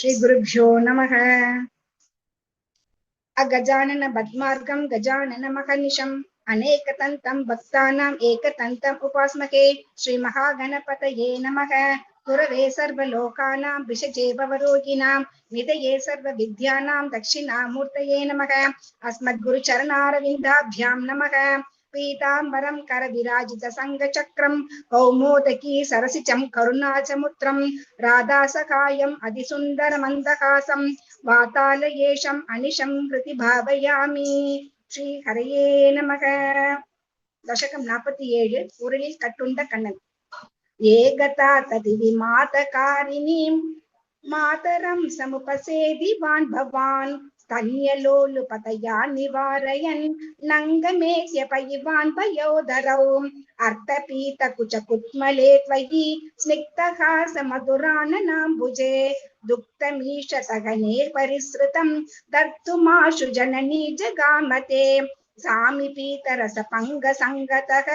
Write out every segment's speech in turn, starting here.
श्रीगुरुभ्यो नमः। अगजानन पद्मार्गं, गजानन महर्निशम्, अनेकतन्तं भक्तानाम् एकतन्तम् उपास्महे श्रीमहागणपतये नमः। गुरवे सर्वलोकानां विषजे भवरोगिणां निधये सर्वविद्यानां दक्षिणामूर्तये नमः। अस्मद्गुरुचरणारविन्दाभ्यां नमः। పీతాంబరం కర విరాజిత సంగ చక్రం కౌమోదకీ సరసిచం కరుణాచముత్రం రాధాసఖాయం అతి సుందర మందహాసం వాతాలయేషం అనిషం కృతి భావయామి ஸ்ரீ ஹரையே நமக தசகம் நாற்பத்தி ஏழு குரலில் கட்டுண்ட கண்ணன் ஏகதா ததிவி மாத காரிணீம் மாதரம் சமுபசேதி வான் பவான் स्तन्यलोलुपतया निवारयन् नङ्गमेह्य पयिवान् पयोदरौ अर्धपीतकुचकुत्मले त्वयि स्निग्धहासमधुराननाम्बुजे दुग्धमीशतगने परिसृतं दर्तुमाशु जननी जगामते सामिपीतरसपङ्गसङ्गतः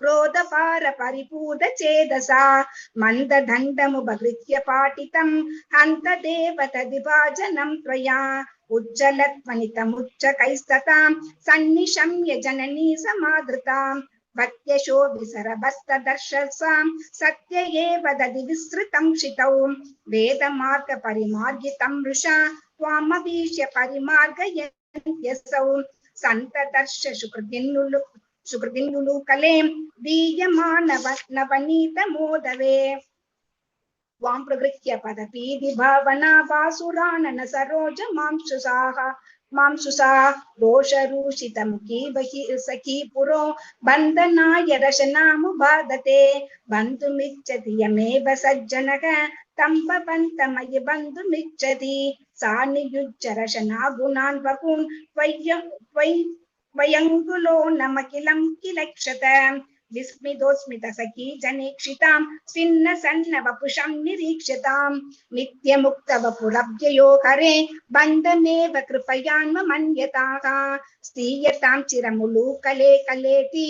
క్రోధపార పరిపూత చేదస మందదండముపగృహ్య పాటితం హంత దేవత విభాజనం త్వయా ఉజ్జలత్వనితముచ్చకైస్తతాం సన్నిశమ్య జననీ సమాదృతాం ప్రత్యశో విసరభస్తదర్శసాం సత్య ఏవ దది విస్తృతం క్షితౌ వేదమార్గ పరిమార్గితం వృషా త్వామవీశ్య పరిమార్గయంత్యసౌ సంతదర్శ శుకృతిన్నులు सुकृतिन्दुलूकले दीयमानव नवनीत मोदवे त्वां प्रगृह्य पदपीति भावना वासुरानन सरोज मांसुसाः मांसुसा दोषरूषितमुखी बहि सखी पुरो बन्धनाय रशनामुबाधते बन्धुमिच्छति यमेव सज्जनः तं भवन्तमयि बन्धुमिच्छति सा नियुज्य रशना गुणान् बहून् त्वय्य त्वयि वयङ्कुलो नमखिलं किलक्षत। विस्मितोस्मितसखी जनेक्षितां स्विन्न सन्न वपुषं निरीक्षतां। नित्यमुक्तवपुरव्ययो हरे, बन्धमेव कृपयान्मन्यताः स्थीयतां चिरमुलूकले कलेति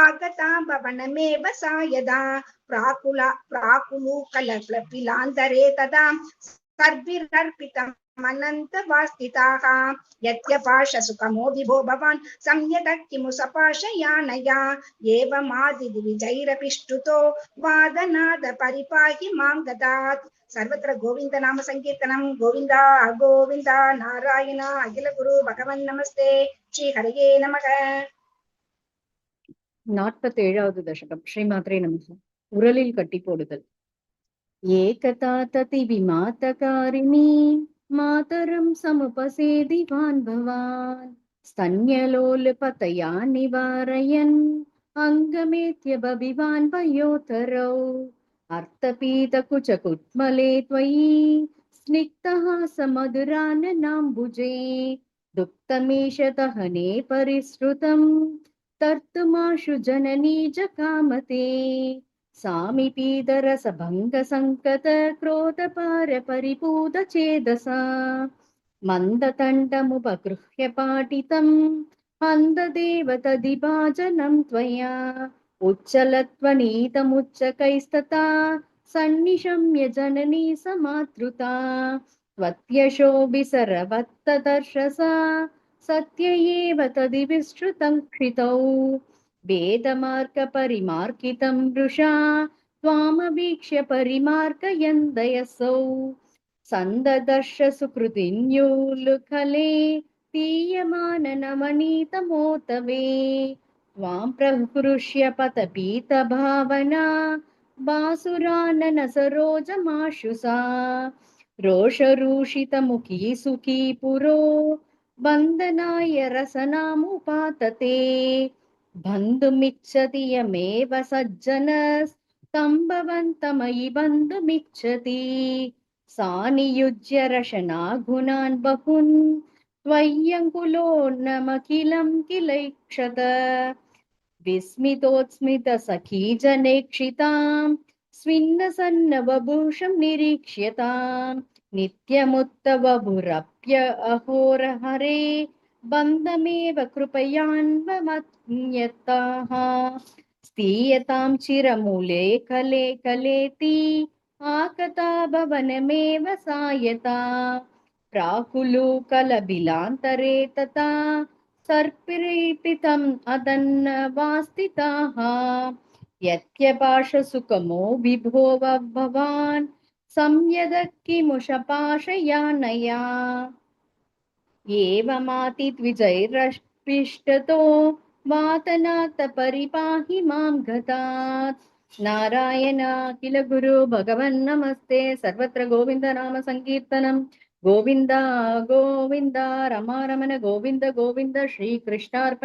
आगता भवनमेव सा यदा प्राकुला प्राकुलूकलपिलान्तरे तदा सर्विरर्पितम् अनन्तवास्तिताः यत्यपाशसुखमो विभो भवान् संयतः किमु सपाशयानया एवमादिविजैरपिष्टुतो वादनाद परिपाहि मां गतात् सर्वत्र गोविन्द नाम सङ्कीर्तनं गोविन्द गोविन्द नारायण अखिल गुरु भगवन् नमस्ते श्रीहरये नमः நாற்பத்தேழாவது தசகம் ஸ்ரீமாத்ரே நமக உரலில் கட்டி போடுதல் ஏகதா ததி मातरं समुपसेदि वान् भवान् स्तन्यलोलपतया निवारयन् अङ्गमेत्य भविवान् वयोतरौ अर्थपीतकुचकुट्मले त्वयि स्निग्धः समधुराननाम्बुजे दुःखमेषतहने परिसृतं तर्तुमाशु जननी जकामते సామిపీదరసభంగసంకత క్రోధపార పరిపూత చేదసా మందతండముపగృహ్య పాటితం అందదేవతదిభాజనం త్వయా ఉచ్చలత్వనీతముచ్చకైస్తతా సన్నిశమ్య జననీ సమాతృత త్వత్యశోభిసరవత్తదర్శసా సత్య ఏవ తది విస్తృతం క్షితౌ वेदमार्गपरिमार्गितं वृषा त्वामवीक्ष्य परिमार्गयन्दयसौ सन्ददर्श सुकृतिन्यूलुखले तीयमाननमनीतमोतवे त्वां प्रहृष्य पतपीतभावना बासुरानन सरोजमाशुसा रोषरूषितमुखी सुखी पुरो बन्धनाय रसनामुपातते बन्धुमिच्छति यमेव सज्जनस्तं भवन्तमयि बन्धुमिच्छति। सा नियुज्य रशना गुणान् बहून् त्वय्यङ्कुलोन्नमखिलं किलैक्षत। विस्मितोत्स्मितसखी जनेक्षितां स्विन्नसन्नवभूषं निरीक्ष्यताम्। नित्यमुत्तवभुरप्य अहोरहरे बन्धमेव कृपयान्वमन्यताः। स्थीयतां चिरमूले कले कलेति आकता सायता। प्राकुलुकलबिलान्तरे तथा, सर्पिरीपितम् अदन्नवास्थिताः यत्यपाशसुखमो विभोव भवान् संयदः किमुषपाशयानया परिपाहि माँ गतात्। नारायण किल गुरु भगवन् नमस्ते। सर्वत्र गोविन्द नाम गोविंद गोविन्द गोविन्द, रमारमण, गोविन्द गोविन्द, श्रीकृष्णार्पण।